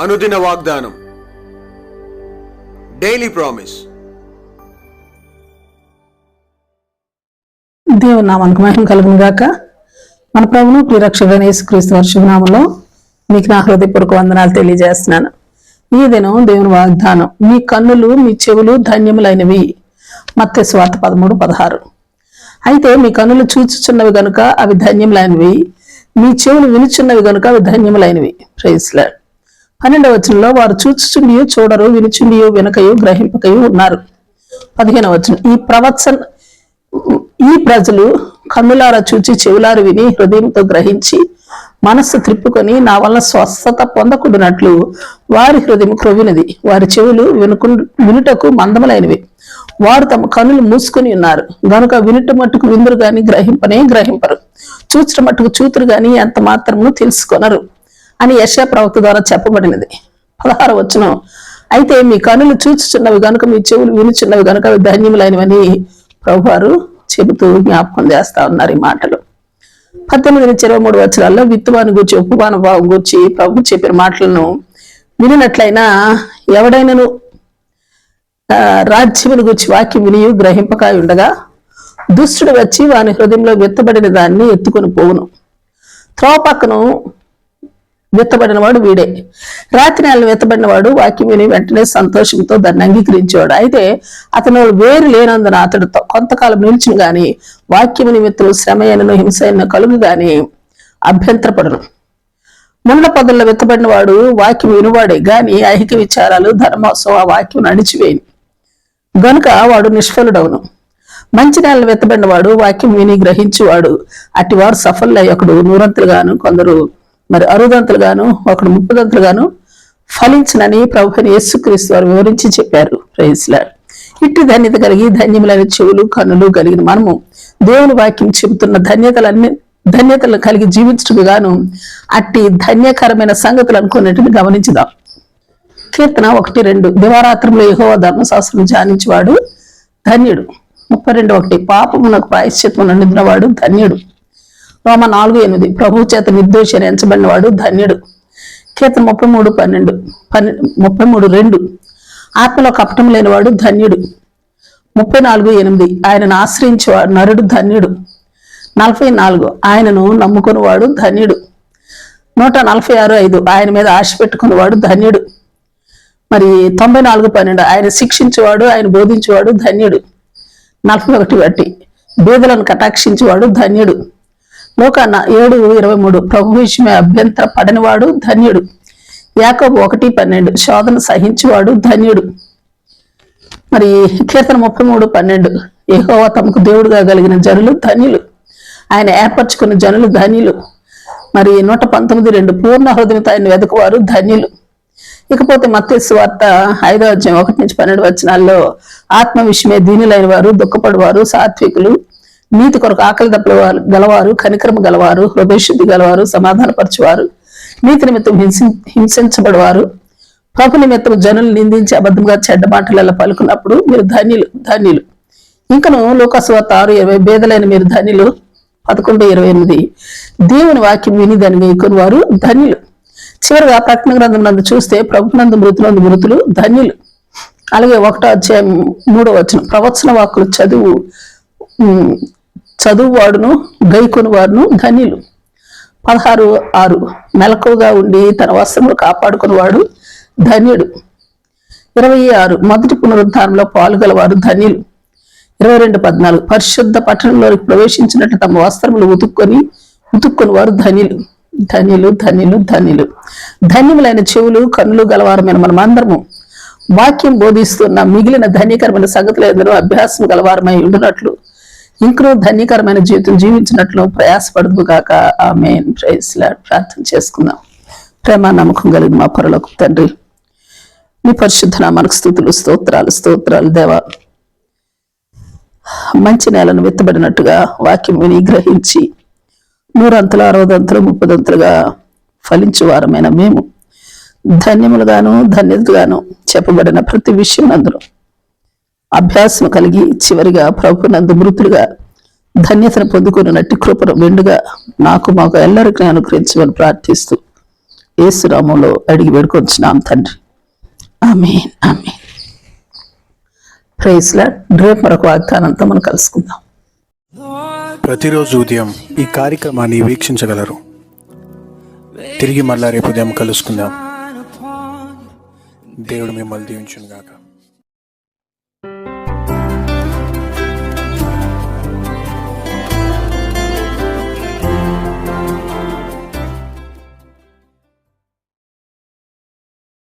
అనుదిన వాగ్దానం. Daily promise దేవుని నామానికి మహిమ కలుగును గాక. మన ప్రభును ప్రిరక్షకుడైన యేసుక్రీస్తు వారి మీకు నా హృదయపూర్వక వందనాలు తెలియజేస్తున్నాను. ఈ దినం దేవుని వాగ్దానం మీ కన్నులు మీ చెవులు ధన్యములైనవి. మత్స్య స్వార్థ పదమూడు పదహారు. అయితే మీ కన్నులు చూచుచున్నవి గనుక అవి ధన్యములైనవి. మీ చెవులు వినుచున్నవి గనుక అవి ధన్యములైనవి. ప్రైస్లాడ్ పన్నెండవ వచనంలో వారు చూచుచుండియో చూడరు వినుచుండియో వినకయో గ్రహింపకయో ఉన్నారు. పదిహేనవ వచనం. ఈ ప్రవచన ఈ ప్రజలు కన్నులారా చూచి చెవులారు విని హృదయంతో గ్రహించి మనస్సు త్రిప్పుకొని నా వల్ల స్వస్థత పొందకుండానట్లు వారి హృదయం క్రొవినది వారి చెవులు వినుకు వినుటకు మందములైనవి. వారు తమ కనులు మూసుకొని ఉన్నారు. గనుక వినుట మట్టుకు విందురు గాని గ్రహింపనే గ్రహింపరు. చూచిన మట్టుకు చూతురు గాని ఎంత మాత్రము తెలుసుకొనరు. అని యశా ప్రవక్త ద్వారా చెప్పబడినది. పదహారు వచ్చిన అయితే మీ కనులు చూచుచున్నవి గనుక మీ చెవులు వినుచున్నవి గనుక అవి ధన్యములైనవని ప్రభువారు చెబుతూ జ్ఞాపకం చేస్తా ఉన్నారు ఈ మాటలు. పద్దెనిమిది నుంచి ఇరవై మూడు వచ్చరాల్లో విత్తువాని గురించి ఉపమాన భావం గురించి ప్రభు చెప్పిన మాటలను వినినట్లయినా ఎవడైనను రాజ్యమును గురించి వాక్యం వినియు గ్రహింపక ఉండగా దుష్టుడు వచ్చి వాని హృదయంలో విత్తబడిన దాన్ని ఎత్తుకొని పోవును. త్రోపక్కను వెత్తబడినవాడు వీడే. రాత్రి నెలలో వెత్తబడినవాడు వాక్యం విని వెంటనే సంతోషంతో దాన్ని అంగీకరించేవాడు. అయితే అతను వేరు లేనందున అతడు కొంతకాలం నిలిచిన గాని వాక్యం నిమిత్తం శ్రమ అయినను హింస అయిన కలుగు గాని అభ్యంతరపడను. ముండ పొదల్లో వెత్తబడినవాడు వాక్యం వినువాడే గాని ఐహిక విచారాలు ధర్మోత్సవం ఆ వాక్యం నడిచివేయను. గనుక వాడు నిష్ఫలుడవును. మంచి నేలను వెత్తబడినవాడు వాక్యం విని గ్రహించువాడు. అట్టి వారు సఫలై నూరంతులుగాను కొందరు మరి అరుదంతులుగాను ఒకడు ముప్పుదంతులుగాను ఫలించనని ప్రభుని యేసుక్రీస్తు వారు వివరించి చెప్పారు. ప్రైజ్లాడ్ ఇట్టి ధన్యత కలిగి ధన్యములైన చెవులు కన్నులు కలిగిన మనము దేవుని వాక్యం చెబుతున్న ధన్యతలన్నీ ధన్యతలు కలిగి జీవించటకు గాను అట్టి ధన్యకరమైన సంగతులు అనుకున్నట్టుని గమనించుదాం. కీర్తన ఒకటి రెండు. దివారాత్రంలో యెహోవా ధర్మశాస్త్రం ధ్యానించేవాడు ధన్యుడు. ముప్పై రెండు ఒకటి. పాపమునకు ప్రాయశ్చిత్వం నిద్రవాడు ధన్యుడు. రోమ నాలుగు ఎనిమిది. ప్రభు చేత నిర్దోషి వాడు ధన్యుడు. కీర్తన ముప్పై మూడు పన్నెండు. పన్నెండు ముప్పై మూడు రెండు. ఆత్మలో కపటం లేనివాడు ధన్యుడు. ముప్పై నాలుగు ఎనిమిది. ఆయనను ఆశ్రయించేవాడు నరుడు ధన్యుడు. నలభై నాలుగు. ఆయనను నమ్ముకునేవాడు ధన్యుడు. నూట నలభై ఆరు ఐదు. ఆయన మీద ఆశ పెట్టుకునేవాడు ధన్యుడు. మరి తొంభై నాలుగు పన్నెండు. ఆయన శిక్షించేవాడు ఆయన బోధించేవాడు ధన్యుడు. నలభై ఒకటి బట్టి బీదలను కటాక్షించేవాడు ధన్యుడు. లోకాన ఏడు ఇరవై మూడు. ప్రభు విషయమే అభ్యంతర పడనివాడు ధన్యుడు. యాకబు ఒకటి పన్నెండు. శోధన సహించువాడు ధన్యుడు. మరి కీర్తన ముప్పై మూడు పన్నెండు. ఏహోవా తమకు దేవుడుగా కలిగిన జనులు ధన్యులు. ఆయన ఏర్పరచుకున్న జనులు ధన్యులు. మరి నూట పంతొమ్మిది రెండు పూర్ణ హృదయంతో ఆయన వెతుకువారు ధన్యులు. ఇకపోతే మత్స్సు వార్త ఐదో అధ్యాయం ఒకటి నుంచి పన్నెండు వచనాల్లో ఆత్మ విషయమే దీనులైన వారు దుఃఖపడువారు సాత్వికులు. నీతి కొరకు ఆకలి దప్పుల గలవారు కనికరము గలవారు హృదయశుద్ధి గలవారు సమాధానపరచువారు నీతి నిమిత్తం హింసి హింసించబడవారు. ప్రభు నిమిత్తం జనులు నిందించి అబద్ధంగా చెడ్డ మాటలలో పలుకున్నప్పుడు మీరు ధన్యులు ధన్యులు. ఇంకను లోకస్వార్త ఆరు ఇరవై భేదలైన మీరు ధన్యులు. పదకొండు ఇరవై ఎనిమిది. దేవుని వాక్యం విని దాన్ని వేయకుని వారు ధన్యులు. చివరిగా ప్రకటన గ్రంథం నందు చూస్తే ప్రభునందు మృతులందు మృతులు ధన్యులు. అలాగే ఒకటో అధ్యాయం మూడో వచ్చిన ప్రవచన వాక్కులు చదువు చదువువాడును చదువు వాడును గైకొని వారును ధనిలు. పదహారు ఆరు. మెలకుగా ఉండి తన వస్త్రములు కాపాడుకునేవాడు ధన్యుడు. ఇరవై ఆరు. మొదటి పునరుద్ధారంలో పాల్గొలవారు ధన్యులు ఇరవై రెండు పద్నాలుగు. పరిశుద్ధ పట్టణంలోకి ప్రవేశించినట్టు తమ వస్త్రములు ఉతుక్కొని ఉతుక్కొని వారు ధనిలు. ధనిలు ధనిలు ధనిలు. ధన్యములైన చెవులు కన్నులు గలవారమైన మనమందరము. వాక్యం బోధిస్తున్న మిగిలిన ధన్యకరమైన సంగతులు ఎందరో అభ్యాసం గలవారమై ఉండునట్లు ఇంకనూ ధన్యకరమైన జీవితం జీవించినట్లు ప్రయాసపడదు కాక ఆమె ప్రార్థన చేసుకుందాం. ప్రేమ నమ్మకం కలిగిన మా పొరలకు తండ్రి మీ పరిశుద్ధ మనకు స్థుతులు స్తోత్రాలు స్తోత్రాలు దేవ. మంచి నేలను విత్తబడినట్టుగా వాక్యం విని గ్రహించి నూరంతలు అరవదంతలు ముప్పదంతులుగా ఫలించు వారమైన మేము ధన్యములుగాను ధన్యతగాను చెప్పబడిన ప్రతి విషయం అందులో అభ్యాసం కలిగి చివరిగా ప్రభు నందు మృతులుగా ధన్యతను పొందుకున్నట్టు కృపను మెండుగా నాకు మాకు ఎల్లరికీ అనుగ్రహించమని ప్రార్థిస్తూ ఏసురాములో అడిగి వేడుకొంచున్నాం తండ్రి. ఆమె ఆమెన్. ప్రైస్లా రేపు మరొక వాగ్దానంతో మనం కలుసుకుందాం. ప్రతిరోజు ఉదయం ఈ కార్యక్రమాన్ని వీక్షించగలరు. తిరిగి మళ్ళా రేపు ఉదయం కలుసుకుందాం. దేవుడు మిమ్మల్ని దీవించుగాక గాక